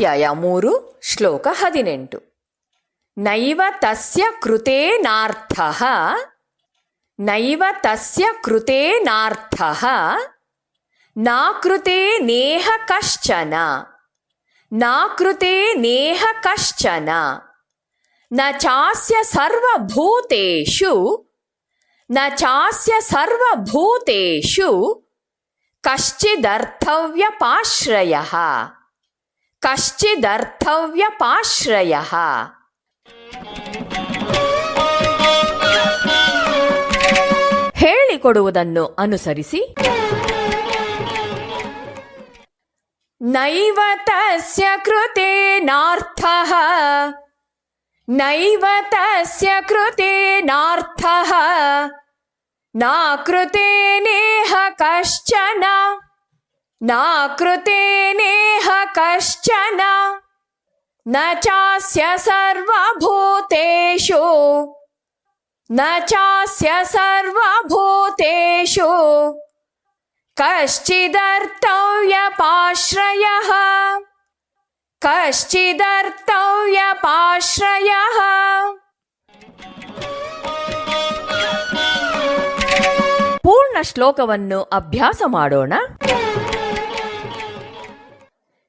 ಅಧ್ಯಾಯ ಮೂರು, ಶ್ಲೋಕ ಹದಿನೆಂಟು. ನೈವ ತಸ್ಯ ಕೃತೇನಾರ್ಥಃ ನೈವ ತಸ್ಯ ಕೃತೇನಾರ್ಥಃ ನಾಕೃತೆ ನೇಹ ಕಶ್ಚನ ನಾಕೃತೆ ನೇಹ ಕಶ್ಚನ, ನ ಚಾಸ್ಯ ಸರ್ವಭೂತೇಷು, ನ ಚಾಸ್ಯ ಸರ್ವಭೂತೇಷು ಕಶ್ಚಿದರ್ಥವ್ಯಪಾಶ್ರಯಃ. ಕಶ್ಚಿದರ್ಥವ್ಯಪಾಶ್ರಯಃ ಹೇಳಿಕೊಡುವುದನ್ನು ಅನುಸರಿಸಿ. ನೈವ ತಸ್ಯ ಕೃತೇನಾರ್ಥಃ ನೈವ ತಸ್ಯ ಕೃತೇನಾರ್ಥಃ ನಾಕೃತೇನೇಹ ಕಶ್ಚನ। ನಾಕೃತೇನೇಹ ಕಶ್ಚನ ನ ಚಾಸ್ಯ ಸರ್ವಭೂತೇಷು ನ ಚಾಸ್ಯ ಸರ್ವಭೂತೇಷು कश्चिदर्थव्यपाश्रयः कश्चिदर्थव्यपाश्रयः ಪೂರ್ಣ ಶ್ಲೋಕವನ್ನು ಅಭ್ಯಾಸ ಮಾಡೋಣ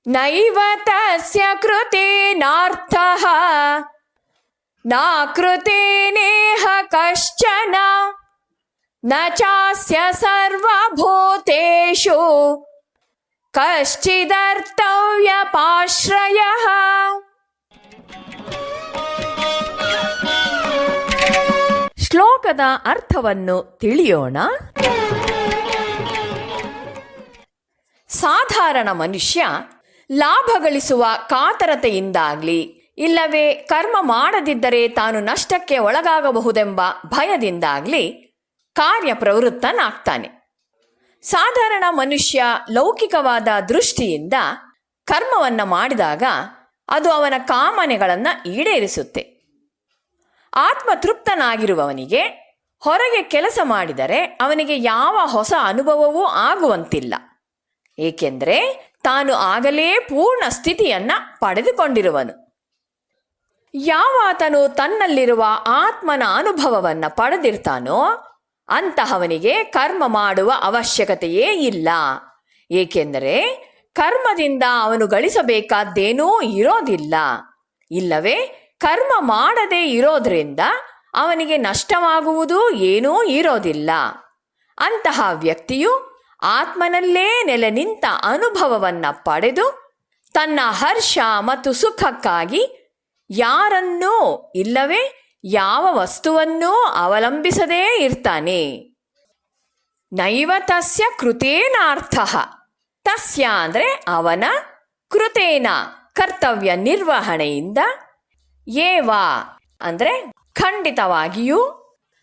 ನೈವ ತಸ್ಯ ಕೃತೇನಾರ್ಥಃ ನಾಕೃತೇನೇಹ ಕಶ್ಚನ. ನ ಚಾಸ್ಯ ಸರ್ವಭೂತೇಷು. ಕಶ್ಚಿದರ್ತವ್ಯಪಾಶ್ರಯಃ ಶ್ಲೋಕದ ಅರ್ಥವನ್ನು ತಿಳಿಯೋಣ. ಸಾಧಾರಣ ಮನುಷ್ಯ ಲಾಭ ಗಳಿಸುವ ಕಾತರತೆಯಿಂದಾಗ್ಲಿ, ಇಲ್ಲವೇ ಕರ್ಮ ಮಾಡದಿದ್ದರೆ ತಾನು ನಷ್ಟಕ್ಕೆ ಒಳಗಾಗಬಹುದೆಂಬ ಭಯದಿಂದಾಗ್ಲಿ ಕಾರ್ಯಪ್ರವೃತ್ತನಾಗ್ತಾನೆ. ಸಾಧಾರಣ ಮನುಷ್ಯ ಲೌಕಿಕವಾದ ದೃಷ್ಟಿಯಿಂದ ಕರ್ಮವನ್ನು ಮಾಡಿದಾಗ ಅದು ಅವನ ಕಾಮನೆಗಳನ್ನು ಈಡೇರಿಸುತ್ತೆ. ಆತ್ಮತೃಪ್ತನಾಗಿರುವವನಿಗೆ ಹೊರಗೆ ಕೆಲಸ ಮಾಡಿದರೆ ಅವನಿಗೆ ಯಾವ ಹೊಸ ಅನುಭವವೂ ಆಗುವಂತಿಲ್ಲ. ಏಕೆಂದರೆ ತಾನು ಆಗಲೇ ಪೂರ್ಣ ಸ್ಥಿತಿಯನ್ನ ಪಡೆದುಕೊಂಡಿರುವನು. ಯಾವಾತನು ತನ್ನಲ್ಲಿರುವ ಆತ್ಮನ ಅನುಭವವನ್ನ ಪಡೆದಿರ್ತಾನೋ, ಅಂತಹವನಿಗೆ ಕರ್ಮ ಮಾಡುವ ಅವಶ್ಯಕತೆಯೇ ಇಲ್ಲ. ಏಕೆಂದರೆ ಕರ್ಮದಿಂದ ಅವನು ಗಳಿಸಬೇಕಾದ್ದೇನೂ ಇರೋದಿಲ್ಲ. ಇಲ್ಲವೇ, ಕರ್ಮ ಮಾಡದೇ ಇರೋದ್ರಿಂದ ಅವನಿಗೆ ನಷ್ಟವಾಗುವುದು ಏನೂ ಇರೋದಿಲ್ಲ. ಅಂತಹ ವ್ಯಕ್ತಿಯು ಆತ್ಮನಲ್ಲೇ ನೆಲೆ ನಿಂತ ಅನುಭವವನ್ನ ಪಡೆದು ತನ್ನ ಹರ್ಷ ಮತ್ತು ಸುಖಕ್ಕಾಗಿ ಯಾರನ್ನೂ ಇಲ್ಲವೇ ಯಾವ ವಸ್ತುವನ್ನೂ ಅವಲಂಬಿಸದೇ ಇರ್ತಾನೆ. ನೈವ ತಸ್ಯ ಕೃತೇನಾರ್ಥ. ತಸ್ಯ ಅಂದ್ರೆ ಅವನ ಕೃತೇನ ಕರ್ತವ್ಯ ನಿರ್ವಹಣೆಯಿಂದ ಏವಾ ಅಂದ್ರೆ ಖಂಡಿತವಾಗಿಯೂ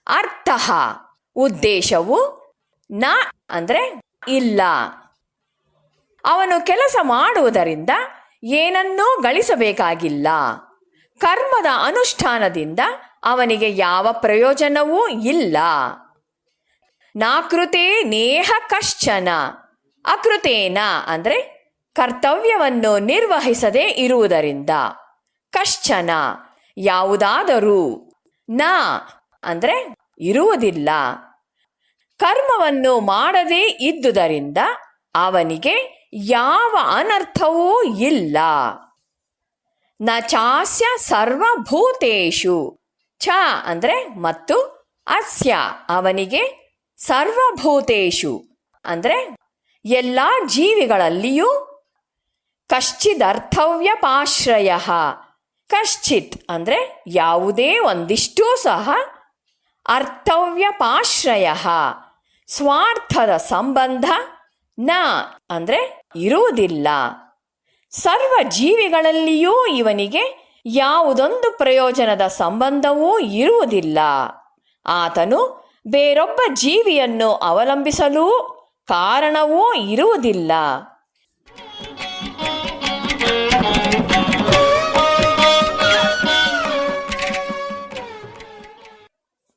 ಅರ್ಥ. ಉದ್ದೇಶವು ನ ಅಂದ್ರೆ ಇಲ್ಲ. ಅವನು ಕೆಲಸ ಮಾಡುವುದರಿಂದ ಏನನ್ನೂ ಗಳಿಸಬೇಕಾಗಿಲ್ಲ. ಕರ್ಮದ ಅನುಷ್ಠಾನದಿಂದ ಅವನಿಗೆ ಯಾವ ಪ್ರಯೋಜನವೂ ಇಲ್ಲ. ನಾಕೃತೆ ನೇಹ ಕಶ್ಚನ. ಅಕೃತೇನ ಅಂದ್ರೆ ಕರ್ತವ್ಯವನ್ನು ನಿರ್ವಹಿಸದೆ ಇರುವುದರಿಂದ. ಕಶ್ಚನ, ಯಾವುದಾದರೂ, ನ ಅಂದ್ರೆ ಇರುವುದಿಲ್ಲ. ಕರ್ಮವನ್ನು ಮಾಡದೇ ಇದ್ದುದರಿಂದ ಅವನಿಗೆ ಯಾವ ಅನರ್ಥವೂ ಇಲ್ಲ. ನ ಚಾಸ್ಯ ಸರ್ವಭೂತೇಶು ಚ ಅಂದ್ರೆ ಮತ್ತು ಅಸ್ಯ ಅವನಿಗೆ ಸರ್ವಭೂತೇಶು ಅಂದ್ರೆ ಎಲ್ಲ ಜೀವಿಗಳಲ್ಲಿಯೂ ಕಶ್ಚಿದರ್ಥವ್ಯಪಾಶ್ರಯ. ಕಶ್ಚಿತ್ ಅಂದ್ರೆ ಯಾವುದೇ ಒಂದಿಷ್ಟೂ ಸಹ ಅರ್ಥವ್ಯಪಾಶ್ರಯ. ಸ್ವಾರ್ಥದ ಸಂಬಂಧ ನ ಅಂದ್ರೆ ಇರುವುದಿಲ್ಲ. ಸರ್ವ ಜೀವಿಗಳಲ್ಲಿಯೂ ಇವನಿಗೆ ಯಾವುದೊಂದು ಪ್ರಯೋಜನದ ಸಂಬಂಧವೂ ಇರುವುದಿಲ್ಲ. ಆತನು ಬೇರೊಬ್ಬ ಜೀವಿಯನ್ನು ಅವಲಂಬಿಸಲೂ ಕಾರಣವೂ ಇರುವುದಿಲ್ಲ.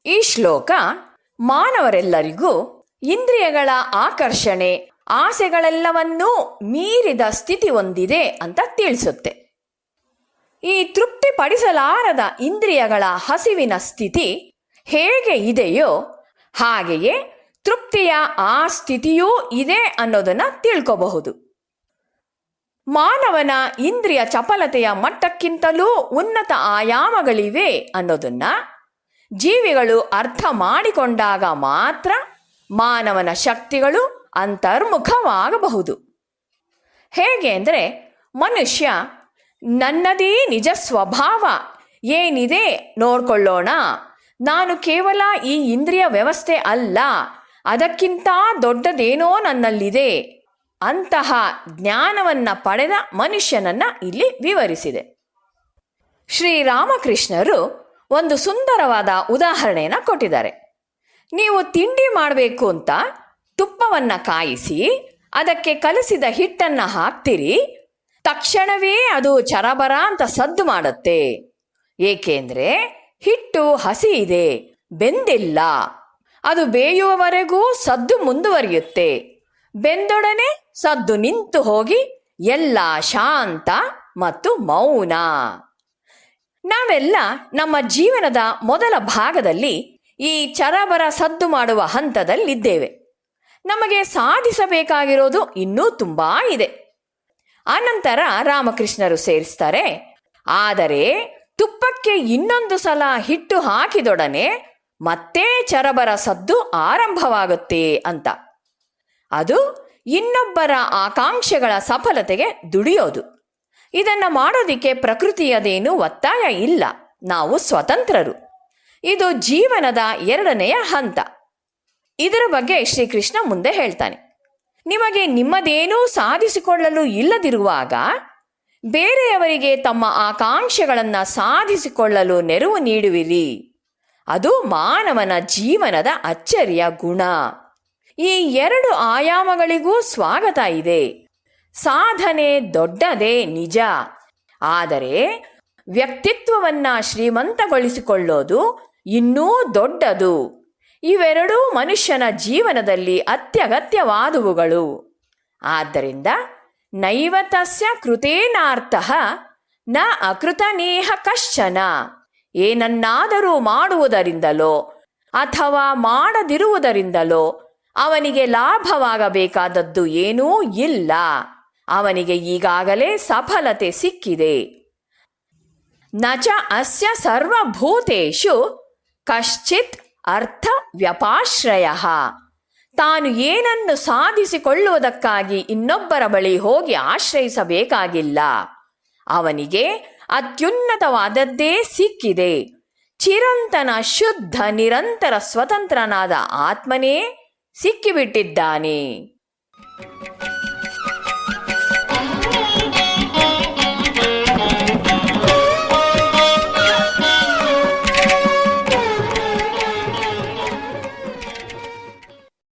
ಈ ಶ್ಲೋಕ ಮಾನವರೆಲ್ಲರಿಗೂ ಇಂದ್ರಿಯಗಳ ಆಕರ್ಷಣೆ, ಆಸೆಗಳೆಲ್ಲವನ್ನೂ ಮೀರಿದ ಸ್ಥಿತಿ ಹೊಂದಿದೆ ಅಂತ ತಿಳಿಸುತ್ತೆ. ಈ ತೃಪ್ತಿಪಡಿಸಲಾರದ ಇಂದ್ರಿಯಗಳ ಹಸಿವಿನ ಸ್ಥಿತಿ ಹೇಗೆ ಇದೆಯೋ ಹಾಗೆಯೇ ತೃಪ್ತಿಯ ಆ ಸ್ಥಿತಿಯೂ ಇದೆ ಅನ್ನೋದನ್ನ ತಿಳ್ಕೋಬಹುದು. ಮಾನವನ ಇಂದ್ರಿಯ ಚಪಲತೆಯ ಮಟ್ಟಕ್ಕಿಂತಲೂ ಉನ್ನತ ಆಯಾಮಗಳಿವೆ ಅನ್ನೋದನ್ನ ಜೀವಿಗಳು ಅರ್ಥ ಮಾಡಿಕೊಂಡಾಗ ಮಾತ್ರ ಮಾನವನ ಶಕ್ತಿಗಳು ಅಂತರ್ಮುಖವಾಗಬಹುದು. ಹೇಗೆ ಅಂದರೆ, ಮನುಷ್ಯ ನನ್ನದೇ ನಿಜ ಸ್ವಭಾವ ಏನಿದೆ ನೋಡ್ಕೊಳ್ಳೋಣ. ನಾನು ಕೇವಲ ಈ ಇಂದ್ರಿಯ ವ್ಯವಸ್ಥೆ ಅಲ್ಲ, ಅದಕ್ಕಿಂತ ದೊಡ್ಡದೇನೋ ನನ್ನಲ್ಲಿದೆ. ಅಂತಹ ಜ್ಞಾನವನ್ನು ಪಡೆದ ಮನುಷ್ಯನನ್ನ ಇಲ್ಲಿ ವಿವರಿಸಿದೆ. ಶ್ರೀರಾಮಕೃಷ್ಣರು ಒಂದು ಸುಂದರವಾದ ಉದಾಹರಣೆಯನ್ನು ಕೊಟ್ಟಿದ್ದಾರೆ. ನೀವು ತಿಂಡಿ ಮಾಡಬೇಕು ಅಂತ ತುಪ್ಪವನ್ನು ಕಾಯಿಸಿ, ಅದಕ್ಕೆ ಕಲಸಿದ ಹಿಟ್ಟನ್ನು ಹಾಕ್ತಿರಿ, ತಕ್ಷಣವೇ ಅದು ಚರಬರ ಅಂತ ಸದ್ದು ಮಾಡುತ್ತೆ. ಏಕೆಂದ್ರೆ ಹಿಟ್ಟು ಹಸಿ ಇದೆ, ಬೆಂದಿಲ್ಲ. ಅದು ಬೇಯುವವರೆಗೂ ಸದ್ದು ಮುಂದುವರಿಯುತ್ತೆ. ಬೆಂದೊಡನೆ ಸದ್ದು ನಿಂತು ಹೋಗಿ ಎಲ್ಲ ಶಾಂತ ಮತ್ತು ಮೌನ. ನಾವೆಲ್ಲ ನಮ್ಮ ಜೀವನದ ಮೊದಲ ಭಾಗದಲ್ಲಿ ಈ ಚರಬರ ಸದ್ದು ಮಾಡುವ ಹಂತದಲ್ಲಿದ್ದೇವೆ. ನಮಗೆ ಸಾಧಿಸಬೇಕಾಗಿರೋದು ಇನ್ನೂ ತುಂಬಾ ಇದೆ. ಆನಂತರ ರಾಮಕೃಷ್ಣರು ಸೇರಿಸ್ತಾರೆ. ಆದರೆ ತುಪ್ಪಕ್ಕೆ ಇನ್ನೊಂದು ಸಲ ಹಿಟ್ಟು ಹಾಕಿದೊಡನೆ ಮತ್ತೆ ಚರಬರ ಸದ್ದು ಆರಂಭವಾಗುತ್ತೆ ಅಂತ. ಅದು ಇನ್ನೊಬ್ಬರ ಆಕಾಂಕ್ಷೆಗಳ ಸಫಲತೆಗೆ ದುಡಿಯೋದು. ಇದನ್ನ ಮಾಡೋದಿಕ್ಕೆ ಪ್ರಕೃತಿಯದೇನು ಒತ್ತಾಯ ಇಲ್ಲ. ನಾವು ಸ್ವತಂತ್ರರು. ಇದು ಜೀವನದ ಎರಡನೆಯ ಹಂತ. ಇದರ ಬಗ್ಗೆ ಶ್ರೀಕೃಷ್ಣ ಮುಂದೆ ಹೇಳ್ತಾನೆ. ನಿಮಗೆ ನಿಮ್ಮದೇನೂ ಸಾಧಿಸಿಕೊಳ್ಳಲು ಇಲ್ಲದಿರುವಾಗ, ಬೇರೆಯವರಿಗೆ ತಮ್ಮ ಆಕಾಂಕ್ಷೆಗಳನ್ನು ಸಾಧಿಸಿಕೊಳ್ಳಲು ನೆರವು ನೀಡುವಿರಿ. ಅದು ಮಾನವನ ಜೀವನದ ಅಚ್ಚರಿಯ ಗುಣ. ಈ ಎರಡು ಆಯಾಮಗಳಿಗೂ ಸ್ವಾಗತ ಇದೆ. ಸಾಧನೆ ದೊಡ್ಡದೇ ನಿಜ. ಆದರೆ ವ್ಯಕ್ತಿತ್ವವನ್ನ ಶ್ರೀಮಂತಗೊಳಿಸಿಕೊಳ್ಳೋದು ಇನ್ನೂ ದೊಡ್ಡದು. ಇವೆರಡೂ ಮನುಷ್ಯನ ಜೀವನದಲ್ಲಿ ಅತ್ಯಗತ್ಯವಾದುವುಗಳು. ಆದ್ದರಿಂದ ನೈವತಸ್ಯ ಕೃತೇನಾರ್ಥ ನ ಅಕೃತನೇಹ ಕಶ್ಚನ. ಏನನ್ನಾದರೂ ಮಾಡುವುದರಿಂದಲೋ ಅಥವಾ ಮಾಡದಿರುವುದರಿಂದಲೋ ಅವನಿಗೆ ಲಾಭವಾಗಬೇಕಾದದ್ದು ಏನೂ ಇಲ್ಲ. ಅವನಿಗೆ ಈಗಾಗಲೇ ಸಫಲತೆ ಸಿಕ್ಕಿದೆ. ನಚ ಅಸ್ಯ ಸರ್ವಭೂತೇಷು ಕಶ್ಚಿತ್ ಅರ್ಥ ವ್ಯಪಾಶ್ರಯ. ತಾನು ಏನನ್ನು ಸಾಧಿಸಿಕೊಳ್ಳುವುದಕ್ಕಾಗಿ ಇನ್ನೊಬ್ಬರ ಬಳಿ ಹೋಗಿ ಆಶ್ರಯಿಸಬೇಕಾಗಿಲ್ಲ. ಅವನಿಗೆ ಅತ್ಯುನ್ನತವಾದದ್ದೇ ಸಿಕ್ಕಿದೆ. ಚಿರಂತನ ಶುದ್ಧ, ನಿರಂತರ, ಸ್ವತಂತ್ರನಾದ ಆತ್ಮನೇ ಸಿಕ್ಕಿಬಿಟ್ಟಿದ್ದಾನೆ.